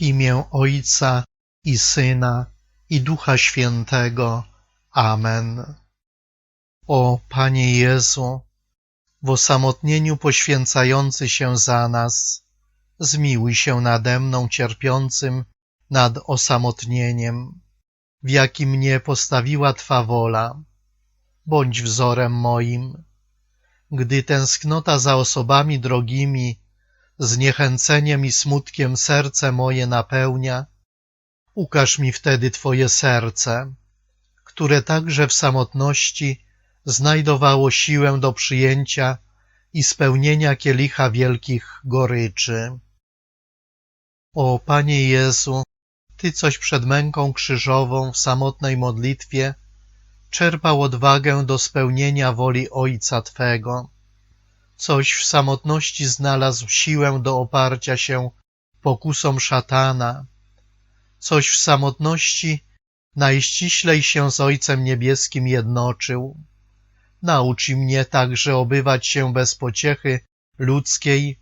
Imię Ojca i Syna i Ducha Świętego. Amen. O Panie Jezu, w osamotnieniu poświęcający się za nas, zmiłuj się nade mną cierpiącym nad osamotnieniem, w jakim mnie postawiła Twa wola. Bądź wzorem moim. Gdy tęsknota za osobami drogimi, zniechęceniem i smutkiem serce moje napełnia, ukaż mi wtedy Twoje serce, które także w samotności znajdowało siłę do przyjęcia i spełnienia kielicha wielkich goryczy. O Panie Jezu, Ty coś przed męką krzyżową w samotnej modlitwie czerpał odwagę do spełnienia woli Ojca Twego. Coś w samotności znalazł siłę do oparcia się pokusom szatana. Coś w samotności najściślej się z Ojcem Niebieskim jednoczył. Naucz mnie także obywać się bez pociechy ludzkiej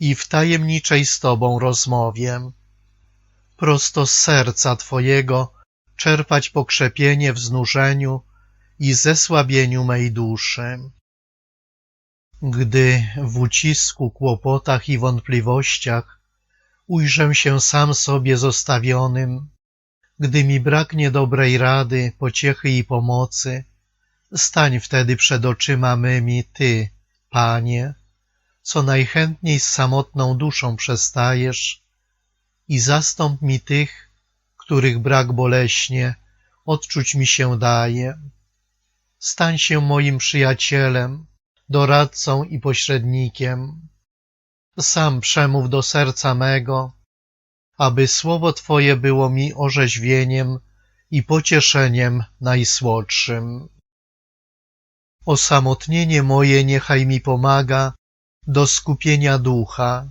i w tajemniczej z Tobą rozmowie. Prosto z serca Twojego czerpać pokrzepienie w znużeniu i zesłabieniu mej duszy. Gdy w ucisku, kłopotach i wątpliwościach ujrzę się sam sobie zostawionym, gdy mi braknie dobrej rady, pociechy i pomocy, stań wtedy przed oczyma mymi Ty, Panie, co najchętniej z samotną duszą przestajesz i zastąp mi tych, których brak boleśnie odczuć mi się daje. Stań się moim przyjacielem, doradcą i pośrednikiem. Sam przemów do serca mego, aby słowo Twoje było mi orzeźwieniem i pocieszeniem najsłodszym. Osamotnienie moje niechaj mi pomaga do skupienia ducha,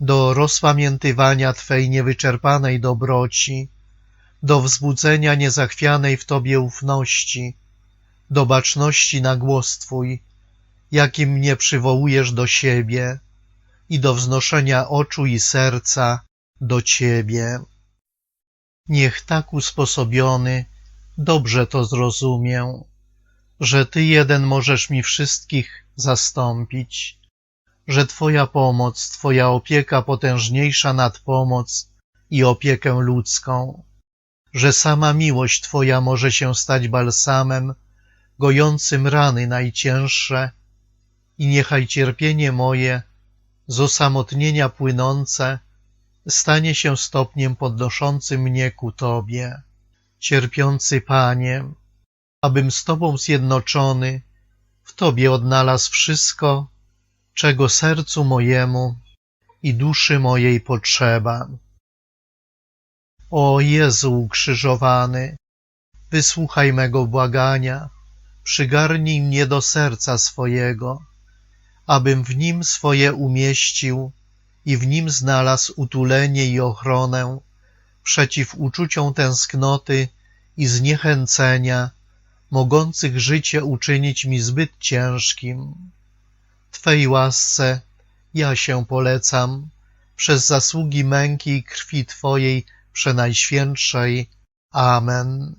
do rozpamiętywania Twej niewyczerpanej dobroci, do wzbudzenia niezachwianej w Tobie ufności, do baczności na głos Twój, jakim mnie przywołujesz do siebie i do wznoszenia oczu i serca do Ciebie. Niech tak usposobiony dobrze to zrozumię, że Ty jeden możesz mi wszystkich zastąpić, że Twoja pomoc, Twoja opieka potężniejsza nad pomoc i opiekę ludzką, że sama miłość Twoja może się stać balsamem, gojącym rany najcięższe i niechaj cierpienie moje, z osamotnienia płynące, stanie się stopniem podnoszącym mnie ku Tobie. Cierpiący Panie, abym z Tobą zjednoczony w Tobie odnalazł wszystko, czego sercu mojemu i duszy mojej potrzeba. O Jezu ukrzyżowany, wysłuchaj mego błagania, przygarnij mnie do serca swojego, abym w nim swoje umieścił i w nim znalazł utulenie i ochronę przeciw uczuciom tęsknoty i zniechęcenia, mogących życie uczynić mi zbyt ciężkim. Twej łasce ja się polecam przez zasługi męki i krwi Twojej przenajświętszej. Amen.